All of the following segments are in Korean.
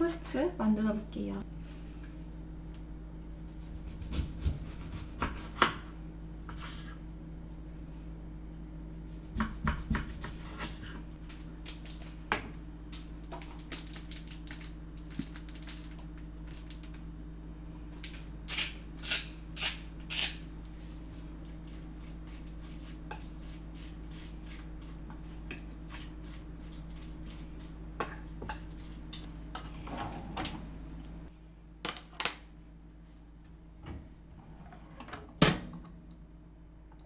토스트 만들어 볼게요.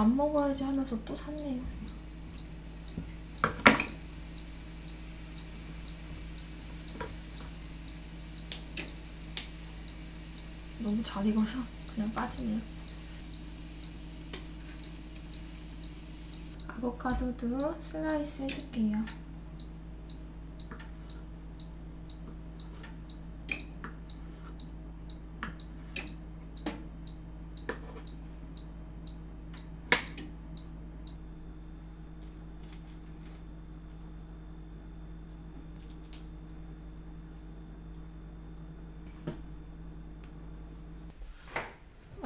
안 먹어야지 하면서 또 샀네요. 너무 잘 익어서 그냥 빠지네요. 아보카도도 슬라이스 해줄게요.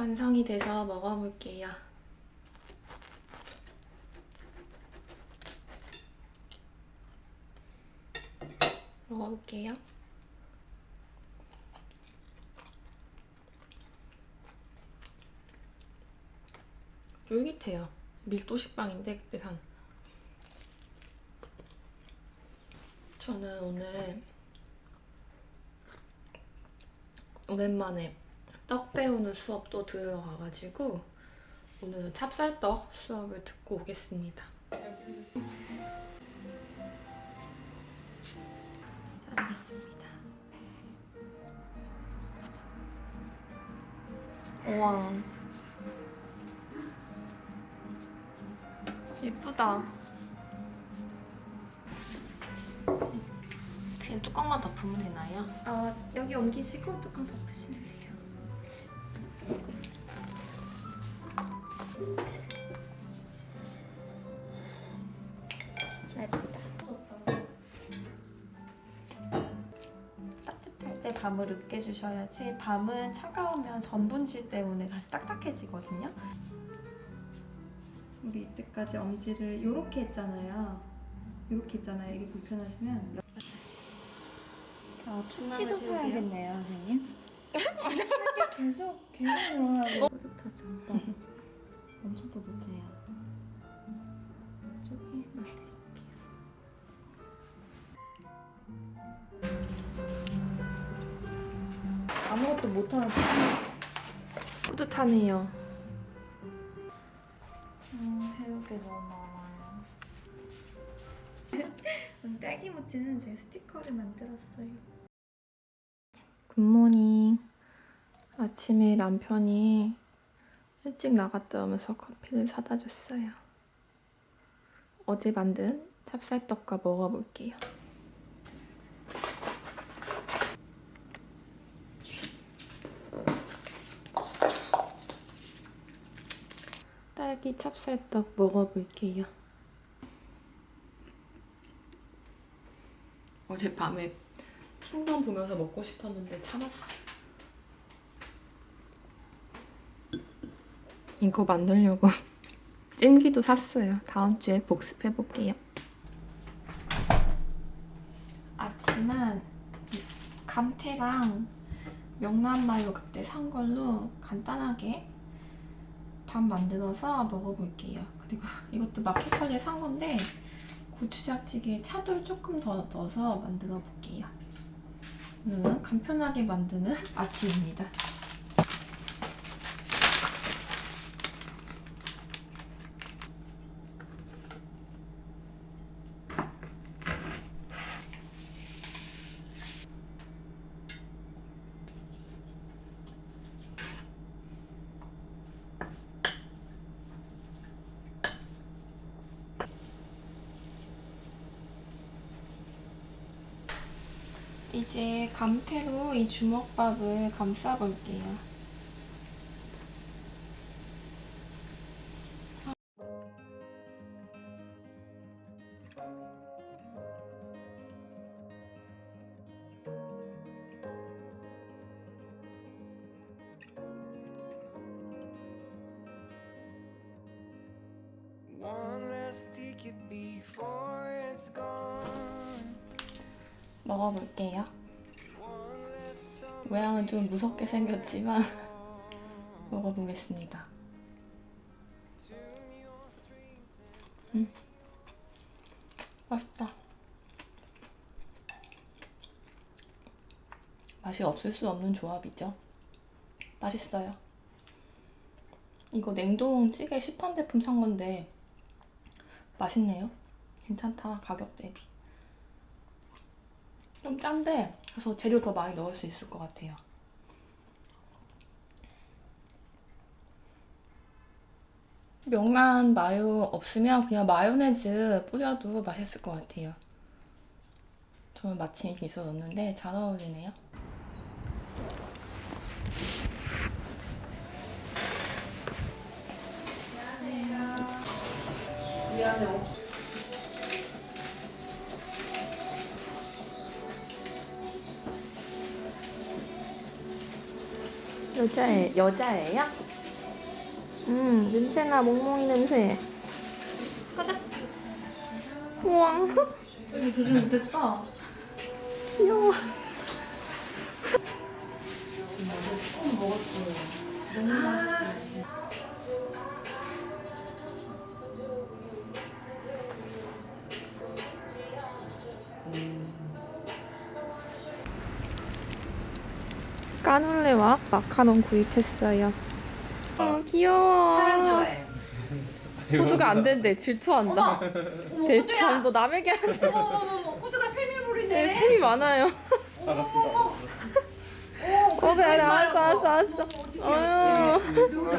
완성이 돼서 먹어볼게요. 먹어볼게요. 쫄깃해요. 밀도 식빵인데 그때 산. 저는 오늘 오랜만에 떡 배우는 수업 또 들어가가지고 오늘은 찹쌀떡 수업을 듣고 오겠습니다. 자르겠습니다. 우와. 예쁘다. 그냥 뚜껑만 덮으면 되나요? 아 여기 옮기시고 뚜껑 덮으시면 돼요. 진짜 예쁘다. 따뜻할 때 밤을 으깨 주셔야지 밤은 차가우면 전분질 때문에 다시 딱딱해지거든요. 우리 이때까지 엄지를 이렇게 했잖아요. 이렇게 했잖아요. 이게 불편하시면 아, 충치도 사야겠네요, 선생님. 계속 계속 일어나고 뿌듯하죠. 엄청 뿌듯해요. 저기 놔드릴게요. 아무것도 못하는 뿌듯하네요. 음, 배울 게 너무 많아요. 딸기 모찌는 제 스티커를 만들었어요. 굿모닝. 아침에 남편이 일찍 나갔다 오면서 커피를 사다 줬어요. 어제 만든 찹쌀떡과 먹어볼게요. 딸기 찹쌀떡 먹어볼게요. 어젯밤에 킹덤 보면서 먹고 싶었는데 참았어. 이거 만들려고 찜기도 샀어요. 다음 주에 복습해 볼게요. 아침은 이 감태랑 명란마요 그때 산 걸로 간단하게 밥 만들어서 먹어볼게요. 그리고 이것도 마켓컬리에 산 건데 고추장찌개에 차돌 조금 더 넣어서 만들어 볼게요. 오늘은 간편하게 만드는 아침입니다. 이제 감태로 이 주먹밥을 감싸 볼게요. 먹어볼게요. 모양은 좀 무섭게 생겼지만 먹어보겠습니다. 음, 맛있다. 맛이 없을 수 없는 조합이죠. 맛있어요. 이거 냉동 찌개 시판 제품 산 건데 맛있네요. 괜찮다 가격 대비. 좀 짠데 그래서 재료 더 많이 넣을 수 있을 것 같아요. 명란 마요 없으면 그냥 마요네즈 뿌려도 맛있을 것 같아요. 저는 마침 이게 있어 넣었는데 잘 어울리네요. 여자애 여자애야? 음 냄새나 몽몽이 냄새. 가자. 우와. 조심 못했어. 귀여워. 까눌레와 마카롱 구입했어요. 어, 귀여워. 사람 좋아해. 호두가 안 된대. 질투한다. 대참, 너 남에게 하는 어머머머, 호두가 세밀물이네. 네, 셈이 많아요. 어, 그래, 알았어, 알았어, 알았어. 어, 어머,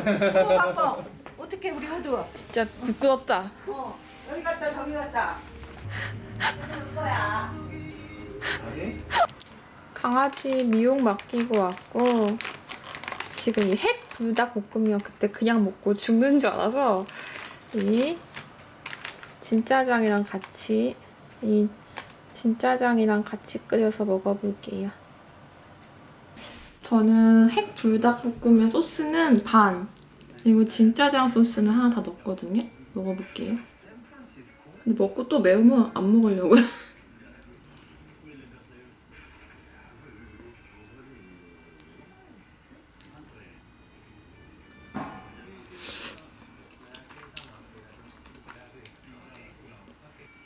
바빠. 어떻게 우리 호두? 진짜 부끄럽다. 어, 여기 갔다 저기 갔다. 강아지 미용 맡기고 왔고 지금 이 핵 불닭 볶음면 그때 그냥 먹고 죽는 줄 알아서 이 진짜장이랑 같이 이 진짜장이랑 같이 끓여서 먹어볼게요. 저는 핵 불닭 볶음면 소스는 반 그리고 진짜장 소스는 하나 다 넣었거든요. 먹어볼게요. 근데 먹고 또 매우면 안 먹으려고요.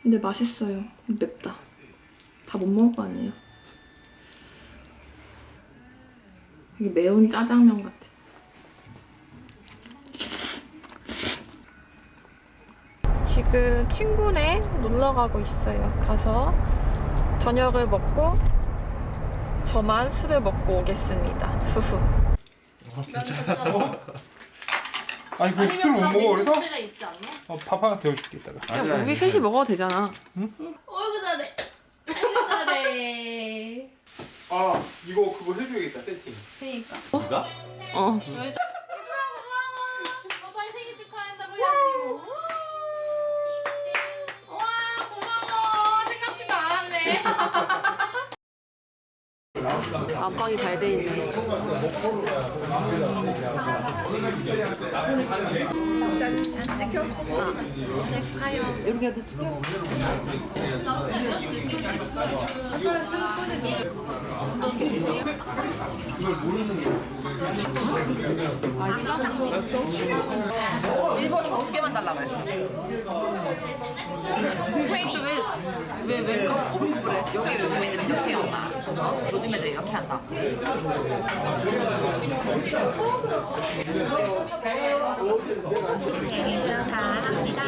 근데 맛있어요. 맵다. 다 못 먹을 거 아니에요. 되게 매운 짜장면 같아. 지금 친구네 놀러 가고 있어요. 가서 저녁을 먹고 저만 술을 먹고 오겠습니다. 후후. 아니 그 술 못 먹어 그래서? 있지 않나? 어, 밥 하나 데워줄게 이따가 우리 셋이 먹어도 되잖아. 어이구 잘해. 아이고 잘해. 아 이거 그거 해줘야겠다 세팅 그니까. 어. 고마워. 오빠 생일 축하한다고 해야지. 와 고마워. 생각지도 않았네. 안방이 잘 돼 있네. 일본 저두 개만 달라고 했어. 트레이닝 왜왜왜 그래? 여기 요즘 애들 이렇게 해요. 요즘 애들 이렇게 한다. 생일 축하합니다.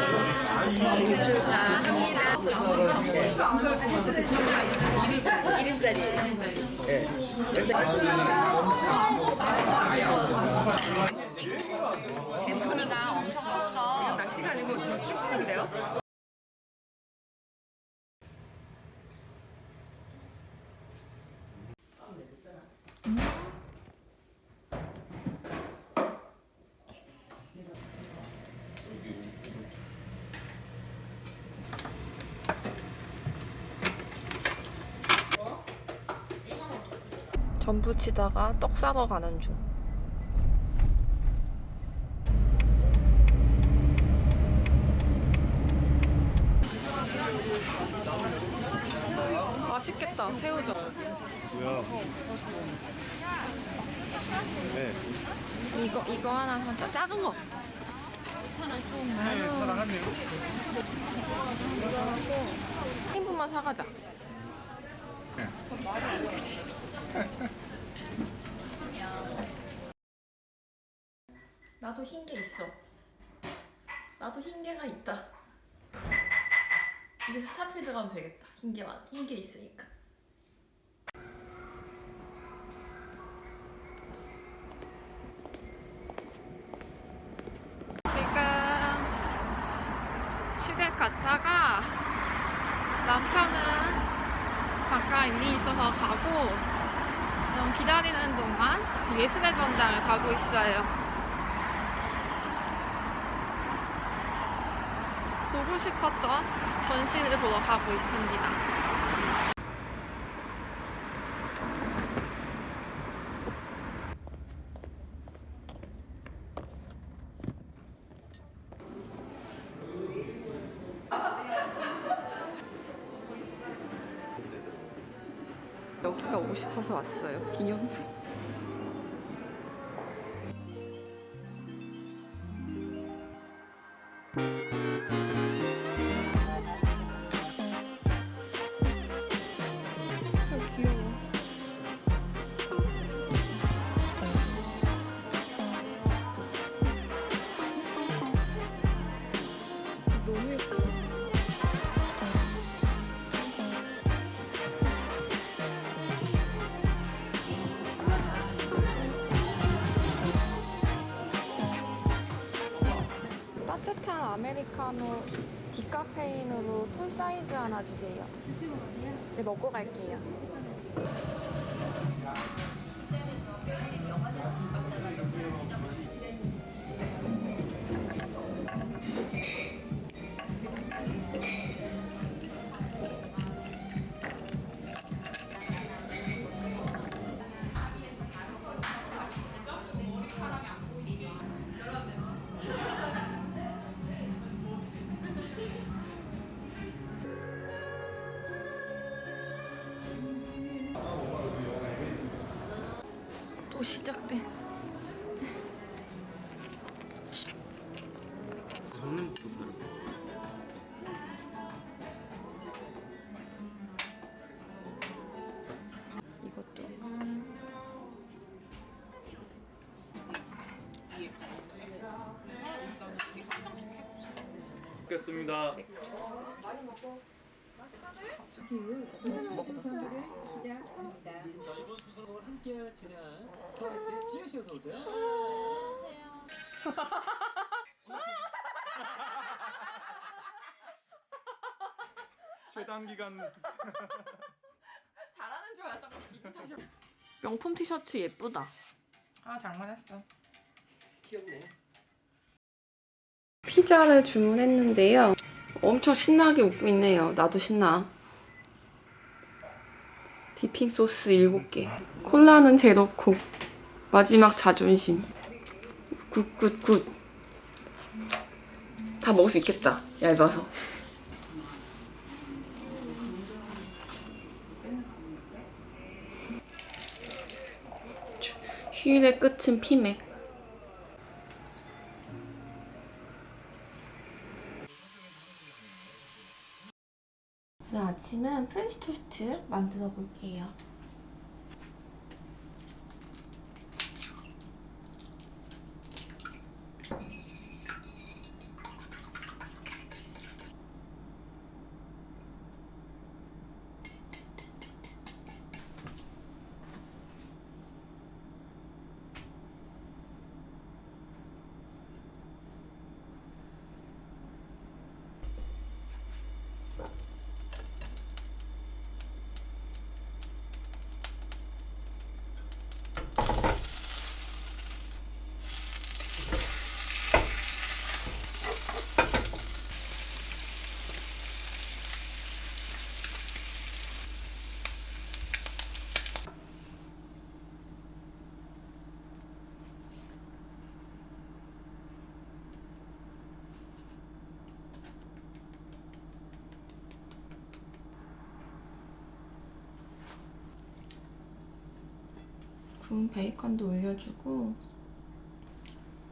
생일 축하합니다. 1인짜리. 예. 개순이가 엄청 컸어. 낙지가 아니고 저쭉한데요? 치다가 떡 싸러 가는 중. 맛있겠다 새우젓. 뭐야? 네. 이거 이거 하나 사자. 작은 거. 네, 사랑하네요. 한 분만 사가자. 나도 흰 게 있어. 나도 흰 개가 있다. 이제 스타필드 가면 되겠다. 흰 개만 흰게 있으니까. 지금 시댁 갔다가 남편은 잠깐 일이 있어서 가고 음, 기다리는 동안 예술의 전당을 가고 있어요. 보고 싶었던 전시를 보러 가고 있습니다. 여기가 오고 싶어서 왔어요. 기념품. 아메리카노 디카페인으로 톨 사이즈 하나 주세요. 네, 먹고 갈게요. 시작돼. 이것도 먹겠습니다. 함께 진행할 프로레스의 지효 씨 어서 오세요. 최단 기간 잘하는 줄 알았다고 기분 탓이 명품 티셔츠 예쁘다. 아 장만했어. 귀엽네. 피자를 주문했는데요. 엄청 신나게 웃고 있네요. 나도 신나. 디핑 소스 7개. 콜라는 제로코. 마지막 자존심. 굿굿굿. 다 먹을 수 있겠다. 얇아서. 휴일의 끝은 피맥. 오늘 아침은 프렌치 토스트 만들어 볼게요. 구운 베이컨도 올려주고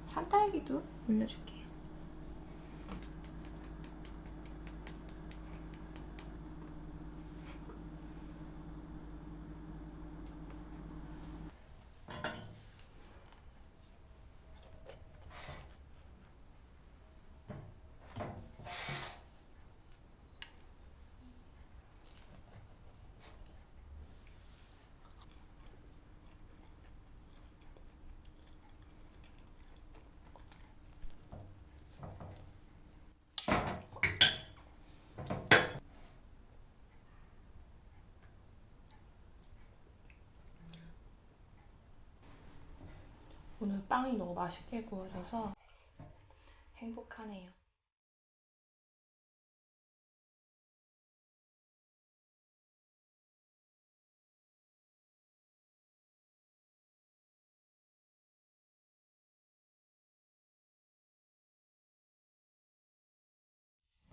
산딸기도 올려줄게요. 오늘 빵이 너무 맛있게 구워져서 행복하네요.